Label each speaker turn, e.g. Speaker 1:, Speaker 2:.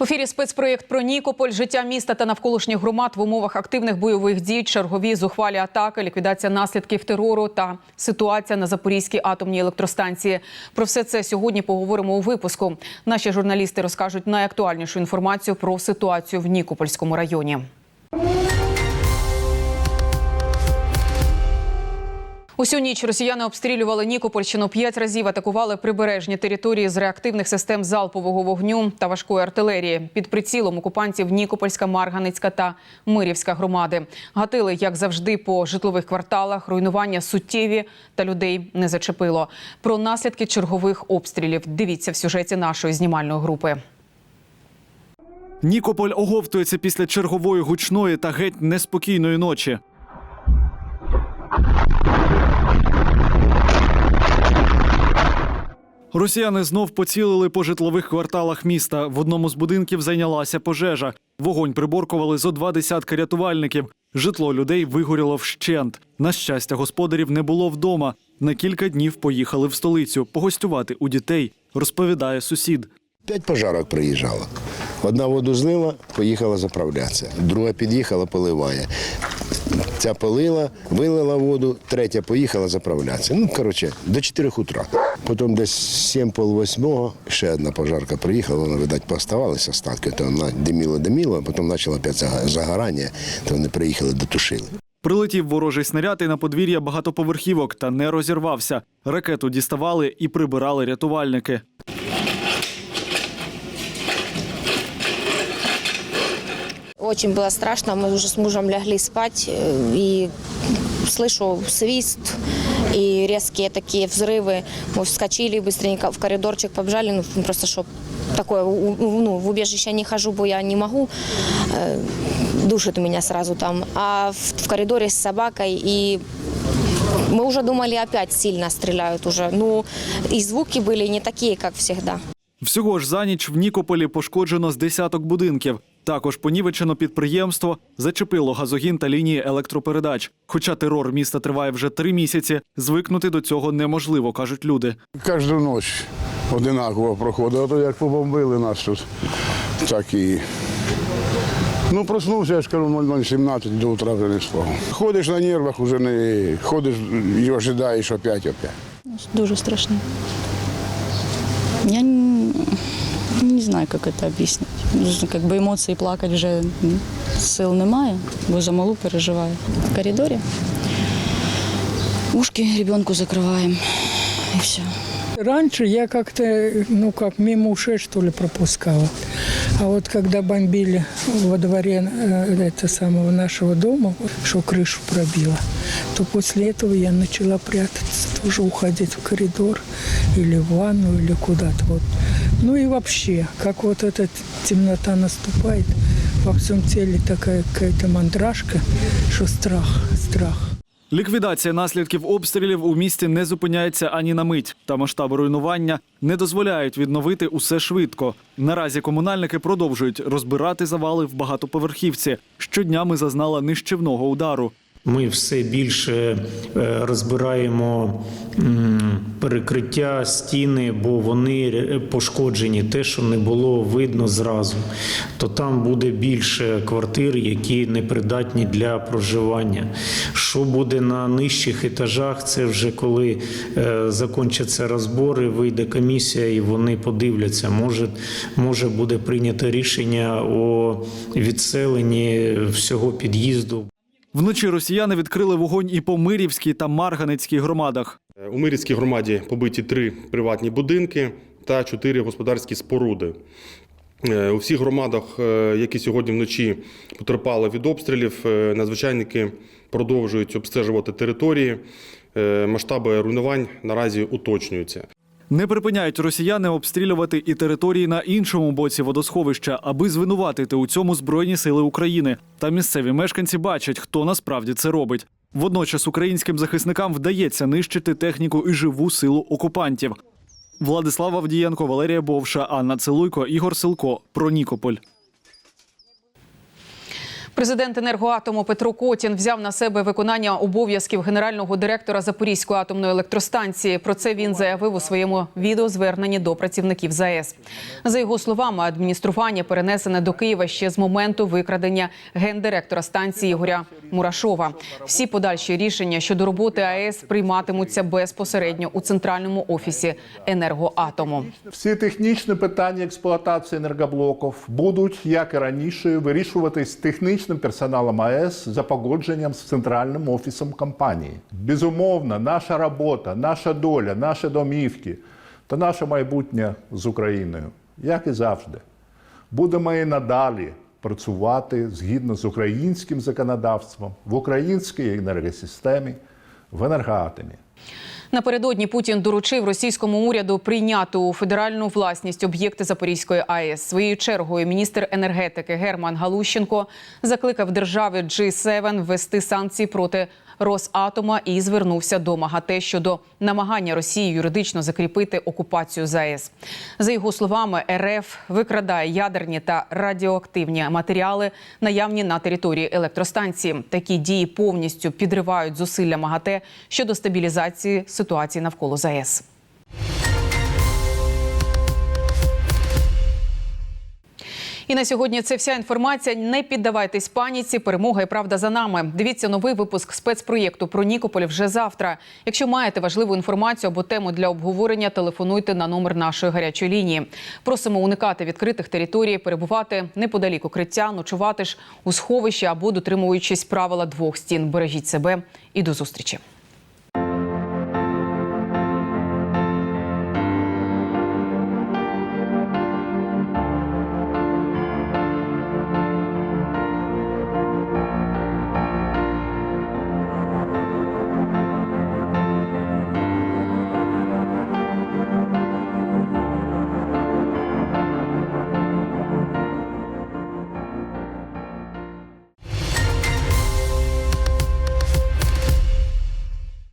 Speaker 1: В ефірі спецпроєкт про Нікополь, життя міста та навколишніх громад в умовах активних бойових дій, чергові зухвалі атаки, ліквідація наслідків терору та ситуація на Запорізькій атомній електростанції. Про все це сьогодні поговоримо у випуску. Наші журналісти розкажуть найактуальнішу інформацію про ситуацію в Нікопольському районі. Усю ніч росіяни обстрілювали Нікопольщину п'ять разів. Атакували прибережні території з реактивних систем залпового вогню та важкої артилерії. Під прицілом окупантів Нікопольська, Марганицька та Мирівська громади. Гатили, як завжди, по житлових кварталах. Руйнування суттєві та людей не зачепило. Про наслідки чергових обстрілів дивіться в сюжеті нашої знімальної групи.
Speaker 2: Нікополь оговтується після чергової гучної та геть неспокійної ночі. Росіяни знов поцілили по житлових кварталах міста. В одному з будинків зайнялася пожежа. Вогонь приборкували зо два десятки рятувальників. Житло людей вигоріло вщент. На щастя, господарів не було вдома. На кілька днів поїхали в столицю погостювати у дітей, розповідає сусід.
Speaker 3: П'ять пожарок приїжджало. Одна воду злила, поїхала заправлятися. Друга під'їхала, поливає. Ця полила, вилила воду, третя поїхала заправлятися. Ну, коротше, до 4 утра. Потім десь 7 пол восьмого ще одна пожарка приїхала, вона, видать, поставалися остатки, то вона диміла, диміла, а потім почала опять загорання, то вони приїхали, дотушили.
Speaker 2: Прилетів ворожий снаряд і на подвір'я багатоповерхівок та не розірвався. Ракету діставали і прибирали рятувальники.
Speaker 4: Очень было страшно. Мы уже с мужем лягли спать э, и слышу свист и резкие такие взрывы. Мы вскочили быстренько в коридорчик, побежали, ну просто чтоб такое, у- у- ну, в убежище не хожу, бо я не могу, Э, душит меня сразу там. А в, в коридоре с собакой и мы уже думали, опять сильно стреляют уже. Ну, и звуки были не такие, как всегда.
Speaker 2: Всього ж за ніч в Нікополі пошкоджено з десяток будинків. Також понівечено підприємство, зачепило газогін та лінії електропередач. Хоча терор міста триває вже три місяці, звикнути до цього неможливо, кажуть люди.
Speaker 5: Кожну ніч одинаково проходить. А то як побомбили нас тут, так і. Ну, проснувся, я ж кажу, 0017 до утра вже не спав. Ходиш на нервах, вже не ходиш і ожидаєш опять опять.
Speaker 6: Дуже страшно. Я не, не знаю, як це об'яснити. Как бы емоції плакати вже м, сил немає, бо за малу переживаю. В коридорі ушки ребенку закриваємо і все.
Speaker 7: Раньше я как-то, ну как, мимо ушей, что ли, пропускала. А вот когда бомбили во дворе э, это самого нашего дома, что крышу пробило, то после этого я начала прятаться, тоже уходить в коридор или в ванну, или куда-то. Вот. Ну и вообще, как вот эта темнота наступает, во всем теле такая какая-то мандражка, что страх, страх.
Speaker 2: Ліквідація наслідків обстрілів у місті не зупиняється ані на мить, та масштаби руйнування не дозволяють відновити усе швидко. Наразі комунальники продовжують розбирати завали в багатоповерхівці. Щодня ми зазнала нищівного удару.
Speaker 8: Ми все більше е, розбираємо перекриття, стіни, бо вони пошкоджені. Те, що не було видно зразу, то там буде більше квартир, які непридатні для проживання. Що буде на нижчих етажах, це вже коли е, закінчаться розбори, вийде комісія і вони подивляться. Може, може буде прийнято рішення о відселенні всього під'їзду.
Speaker 2: Вночі росіяни відкрили вогонь і по Мирівській та Марганицькій громадах.
Speaker 9: У Мирівській громаді побиті три приватні будинки та чотири господарські споруди. Е, У всіх громадах, е, які сьогодні вночі потерпали від обстрілів, е, надзвичайники продовжують обстежувати території. Е, Масштаби руйнувань наразі уточнюються.
Speaker 2: Не припиняють росіяни обстрілювати і території на іншому боці водосховища, аби звинуватити у цьому збройні сили України. Та місцеві мешканці бачать, хто насправді це робить. Водночас українським захисникам вдається нищити техніку і живу силу окупантів. Владислав Авдієнко, Валерія Бовша, Анна Целуйко, Ігор Силко. Про Нікополь.
Speaker 1: Президент енергоатому Петро Котін взяв на себе виконання обов'язків генерального директора Запорізької атомної електростанції. Про це він заявив у своєму відеозверненні до працівників ЗАЕС. За його словами, адміністрування перенесене до Києва ще з моменту викрадення гендиректора станції Ігоря Мурашова. Всі подальші рішення щодо роботи АЕС прийматимуться безпосередньо у центральному офісі енергоатому.
Speaker 10: Всі технічні питання експлуатації енергоблоків будуть, як і раніше, вирішуватись технічним персоналом АЕС за погодженням з центральним офісом компанії. Безумовно, наша робота, наша доля, наші домівки та наше майбутнє з Україною, як і завжди, будемо і надалі працювати згідно з українським законодавством в українській енергосистемі, в енергоатомі.
Speaker 1: Напередодні Путін доручив російському уряду прийняти у федеральну власність об'єкти Запорізької АЕС. Своєю чергою міністр енергетики Герман Галущенко закликав держави G7 ввести санкції проти Росатома і звернувся до МАГАТЕ щодо намагання Росії юридично закріпити окупацію ЗАЕС. За його словами, РФ викрадає ядерні та радіоактивні матеріали, наявні на території електростанції. Такі дії повністю підривають зусилля МАГАТЕ щодо стабілізації ситуації навколо ЗАЕС. І на сьогодні це вся інформація. Не піддавайтесь паніці. Перемога і правда за нами. Дивіться новий випуск спецпроєкту про Нікополь вже завтра. Якщо маєте важливу інформацію або тему для обговорення, телефонуйте на номер нашої гарячої лінії. Просимо уникати відкритих територій, перебувати неподалік укриття, ночувати ж у сховищі або дотримуючись правила двох стін. Бережіть себе і до зустрічі.